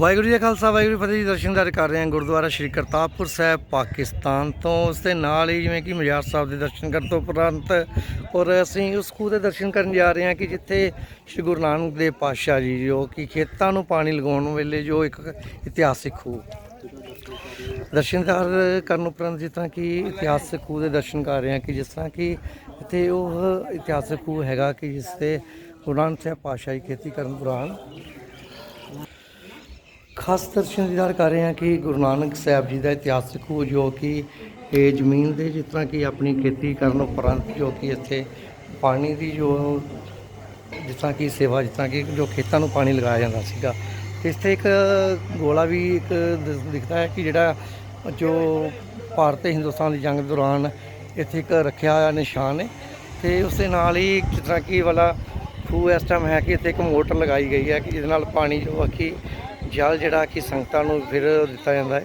ਵਾਹਿਗੁਰੂ ਜੀ ਖਾਲਸਾ, ਵਾਹਿਗੁਰੂ ਫਤਿਹ ਜੀ ਦਰਸ਼ਨਦਾਰ ਕਰ ਰਹੇ ਹਾਂ ਗੁਰਦੁਆਰਾ ਸ਼੍ਰੀ ਕਰਤਾਰਪੁਰ ਸਾਹਿਬ, ਪਾਕਿਸਤਾਨ ਤੋਂ। ਉਸ ਦੇ ਨਾਲ ਹੀ ਜਿਵੇਂ ਕਿ ਮਜਾਰ ਸਾਹਿਬ ਦੇ ਦਰਸ਼ਨ ਕਰਨ ਤੋਂ ਉਪਰੰਤ ਔਰ ਅਸੀਂ ਉਸ ਖੂਹ ਦੇ ਦਰਸ਼ਨ ਕਰਨ ਜਾ ਰਹੇ ਹਾਂ ਕਿ ਜਿੱਥੇ ਸ਼੍ਰੀ ਗੁਰੂ ਨਾਨਕ ਦੇਵ ਪਾਤਸ਼ਾਹ ਜੀ, ਜੋ ਕਿ ਖੇਤਾਂ ਨੂੰ ਪਾਣੀ ਲਗਾਉਣ ਵੇਲੇ ਜੋ ਇੱਕ ਇਤਿਹਾਸਿਕ ਖੂਹ। ਦਰਸ਼ਨਕਾਰ ਕਰਨ ਉਪਰੰਤ ਜਿਸ ਤਰ੍ਹਾਂ ਕਿ ਇਤਿਹਾਸਿਕ ਖੂਹ ਦੇ ਦਰਸ਼ਨ ਕਰ ਰਹੇ ਹਾਂ ਕਿ ਜਿਸ ਤਰ੍ਹਾਂ ਕਿ ਇੱਥੇ ਉਹ ਇਤਿਹਾਸਿਕ ਖੂਹ ਹੈਗਾ ਕਿ ਜਿਸ ਤੇ ਗੁਰੂ ਨਾਨਕ ਸਾਹਿਬ ਪਾਤਸ਼ਾਹ ਜੀ ਖੇਤੀ ਕਰਨ ਦੌਰਾਨ ਖਾਸ ਦਰਸ਼ਨ ਦੀਦਾਰ ਕਰ ਰਹੇ ਹਾਂ ਕਿ ਗੁਰੂ ਨਾਨਕ ਸਾਹਿਬ ਜੀ ਦਾ ਇਤਿਹਾਸਕ ਖੂਹ ਜੋ ਕਿ ਇਹ ਜ਼ਮੀਨ ਦੇ ਜਿਸ ਤਰ੍ਹਾਂ ਕਿ ਆਪਣੀ ਖੇਤੀ ਕਰਨ ਉਪਰੰਤ ਜੋ ਕਿ ਇੱਥੇ ਪਾਣੀ ਦੀ ਜੋ ਜਿਸ ਤਰ੍ਹਾਂ ਕਿ ਸੇਵਾ, ਜਿਸ ਤਰ੍ਹਾਂ ਕਿ ਜੋ ਖੇਤਾਂ ਨੂੰ ਪਾਣੀ ਲਗਾਇਆ ਜਾਂਦਾ ਸੀਗਾ। ਤੇ ਇੱਥੇ ਇੱਕ ਗੋਲਾ ਵੀ ਇੱਕ ਦਿਖਦਾ ਹੈ ਕਿ ਜਿਹੜਾ ਜੋ ਭਾਰਤ ਤੇ ਹਿੰਦੁਸਤਾਨ ਦੀ ਜੰਗ ਦੌਰਾਨ ਇੱਥੇ ਇੱਕ ਰੱਖਿਆ ਹੋਇਆ ਨਿਸ਼ਾਨ ਹੈ। ਤੇ ਉਸ ਦੇ ਨਾਲ ਹੀ ਜਿਸ ਤਰ੍ਹਾਂ ਕਿ ਵਾਲਾ ਖੂਹ ਇਸ ਟਾਈਮ ਹੈ ਕਿ ਇੱਥੇ ਇੱਕ ਮੋਟਰ ਲਗਾਈ ਗਈ ਹੈ ਕਿ ਜਿਹਦੇ ਨਾਲ ਪਾਣੀ ਜੋ ਆ, ਕਿ ਜਲ ਜਿਹੜਾ ਕਿ ਸੰਗਤਾਂ ਨੂੰ ਫਿਰ ਦਿੱਤਾ ਜਾਂਦਾ ਹੈ।